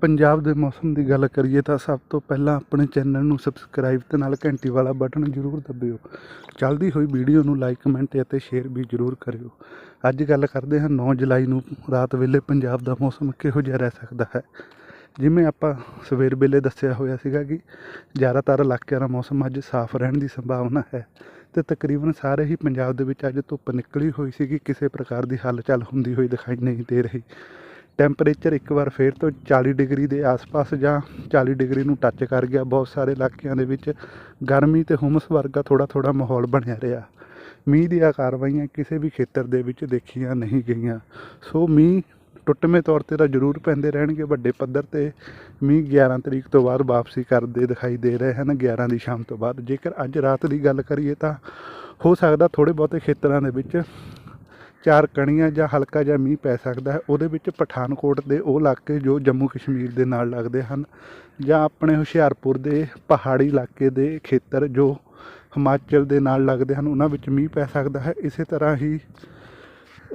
ਪੰਜਾਬ ਦੇ ਮੌਸਮ ਦੀ ਗੱਲ ਕਰੀਏ ਤਾਂ ਸਭ ਤੋਂ ਪਹਿਲਾਂ ਆਪਣੇ ਚੈਨਲ ਨੂੰ ਸਬਸਕ੍ਰਾਈਬ ਤੇ ਨਾਲ ਘੰਟੀ ਵਾਲਾ ਬਟਨ ਜ਼ਰੂਰ ਦਬਿਓ। ਚੱਲਦੀ ਹੋਈ ਵੀਡੀਓ ਨੂੰ ਲਾਈਕ ਕਮੈਂਟ ਅਤੇ ਸ਼ੇਅਰ ਵੀ ਜ਼ਰੂਰ ਕਰਿਓ। ਅੱਜ ਗੱਲ ਕਰਦੇ ਹਾਂ 9 ਜੁਲਾਈ ਨੂੰ ਰਾਤ ਵੇਲੇ ਪੰਜਾਬ ਦਾ ਮੌਸਮ ਕਿਹੋ ਜਿਹਾ ਰਹਿ ਸਕਦਾ ਹੈ? ਜਿਵੇਂ ਆਪਾਂ ਸਵੇਰ ਵੇਲੇ ਦੱਸਿਆ ਹੋਇਆ ਸੀਗਾ ਕਿ ਜ਼ਿਆਦਾਤਰ ਇਲਾਕਿਆਂ ਦਾ ਮੌਸਮ ਅੱਜ ਸਾਫ਼ ਰਹਿਣ ਦੀ ਸੰਭਾਵਨਾ ਹੈ ਤੇ ਤਕਰੀਬਨ ਸਾਰੇ ਹੀ ਪੰਜਾਬ ਦੇ ਵਿੱਚ ਅੱਜ ਧੁੱਪ ਨਿਕਲੀ ਹੋਈ ਸੀਗੀ, ਕਿਸੇ ਪ੍ਰਕਾਰ ਦੀ ਹਲਚਲ ਹੁੰਦੀ ਹੋਈ ਦਿਖਾਈ ਨਹੀਂ ਦੇ ਰਹੀ। ਟੈਂਪਰੇਚਰ ਇੱਕ ਵਾਰ ਫੇਰ ਤੋਂ 40 ਡਿਗਰੀ ਦੇ ਆਸ-ਪਾਸ ਜਾਂ 40 ਡਿਗਰੀ ਨੂੰ ਟੱਚ ਕਰ ਗਿਆ। ਬਹੁਤ ਸਾਰੇ ਇਲਾਕਿਆਂ ਦੇ ਵਿੱਚ ਗਰਮੀ ਤੇ ਹੁਮਸ ਵਰਗਾ ਥੋੜਾ ਥੋੜਾ ਮਾਹੌਲ ਬਣਿਆ ਰਿਹਾ। ਮੀਂਹ ਦੀਆਂ ਕਾਰਵਾਈਆਂ ਕਿਸੇ ਵੀ ਖੇਤਰ ਦੇ ਵਿੱਚ ਦੇਖੀਆਂ ਨਹੀਂ ਗਈਆਂ। ਸੋ ਮੀਂਹ ਟੁੱਟਵੇਂ ਤੌਰ ਤੇ ਤਾਂ ਜ਼ਰੂਰ ਪੈਂਦੇ ਰਹਿਣਗੇ। ਵੱਡੇ ਪੱਧਰ ਤੇ ਮੀਂਹ 11 ਤਰੀਕ ਤੋਂ ਬਾਅਦ ਵਾਪਸੀ ਕਰਦੇ ਦਿਖਾਈ ਦੇ ਰਹੇ ਹਨ 11 ਦੀ ਸ਼ਾਮ ਤੋਂ ਬਾਅਦ। ਜੇਕਰ ਅੱਜ ਰਾਤ ਦੀ ਗੱਲ ਕਰੀਏ ਤਾਂ ਹੋ ਸਕਦਾ ਥੋੜੇ ਬਹੁਤੇ ਖੇਤਰਾਂ ਦੇ ਵਿੱਚ ਚਾਰ ਕਣੀਆਂ ਜਾਂ ਹਲਕਾ ਜਿਹਾ ਮੀਂਹ ਪੈ ਸਕਦਾ ਹੈ, ਉਹਦੇ ਵਿੱਚ ਪਠਾਨਕੋਟ ਦੇ ਉਹ ਇਲਾਕੇ ਜੋ ਜੰਮੂ ਕਸ਼ਮੀਰ ਦੇ ਨਾਲ ਲੱਗਦੇ ਹਨ ਜਾਂ ਆਪਣੇ ਹੁਸ਼ਿਆਰਪੁਰ ਦੇ ਪਹਾੜੀ ਇਲਾਕੇ ਦੇ ਖੇਤਰ ਜੋ ਹਿਮਾਚਲ ਦੇ ਨਾਲ ਲੱਗਦੇ ਹਨ, ਉਹਨਾਂ ਵਿੱਚ ਮੀਂਹ ਪੈ ਸਕਦਾ ਹੈ। ਇਸੇ ਤਰ੍ਹਾਂ ਹੀ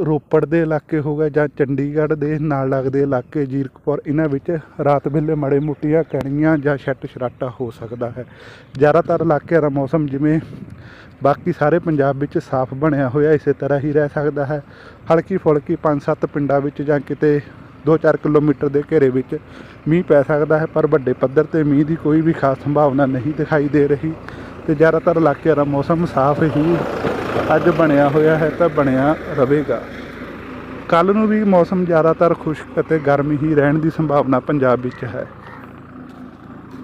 ਰੋਪੜ ਦੇ ਇਲਾਕੇ ਹੋ ਗਏ ਜਾਂ ਚੰਡੀਗੜ੍ਹ ਦੇ ਨਾਲ ਲੱਗਦੇ ਇਲਾਕੇ ਜੀਰਕਪੁਰ, ਇਹਨਾਂ ਵਿੱਚ ਰਾਤ ਵੇਲੇ ਮੜੇ ਮੁੱਟੀਆਂ ਕਣੀਆਂ ਜਾਂ ਛੱਟ ਛਰਾਟਾ ਹੋ ਸਕਦਾ ਹੈ। ਜ਼ਿਆਦਾਤਰ ਇਲਾਕਿਆਂ ਦਾ ਮੌਸਮ ਜਿਵੇਂ ਬਾਕੀ ਸਾਰੇ ਪੰਜਾਬ ਵਿੱਚ ਸਾਫ਼ ਬਣਿਆ ਹੋਇਆ ਇਸੇ ਤਰ੍ਹਾਂ ਹੀ ਰਹਿ ਸਕਦਾ ਹੈ। ਹਲਕੀ ਫੁਲਕੀ 5-7 ਪਿੰਡਾਂ ਵਿੱਚ ਜਾਂ ਕਿਤੇ 2-4 ਕਿਲੋਮੀਟਰ ਦੇ ਘੇਰੇ ਵਿੱਚ ਮੀਂਹ ਪੈ ਸਕਦਾ ਹੈ, ਪਰ ਵੱਡੇ ਪੱਧਰ ਤੇ ਮੀਂਹ ਦੀ ਕੋਈ ਵੀ ਖਾਸ ਸੰਭਾਵਨਾ ਨਹੀਂ ਦਿਖਾਈ ਦੇ ਰਹੀ ਤੇ ਜ਼ਿਆਦਾਤਰ ਇਲਾਕਿਆਂ ਦਾ ਮੌਸਮ ਸਾਫ਼ ਹੀ ਅੱਜ ਬਣਿਆ ਹੋਇਆ ਹੈ ਤਾਂ ਬਣਿਆ ਰਹੇਗਾ। ਕੱਲ ਨੂੰ ਵੀ ਮੌਸਮ ਜ਼ਿਆਦਾਤਰ ਖੁਸ਼ਕ ਅਤੇ ਗਰਮ ਹੀ ਰਹਿਣ ਦੀ ਸੰਭਾਵਨਾ ਪੰਜਾਬ ਵਿੱਚ ਹੈ।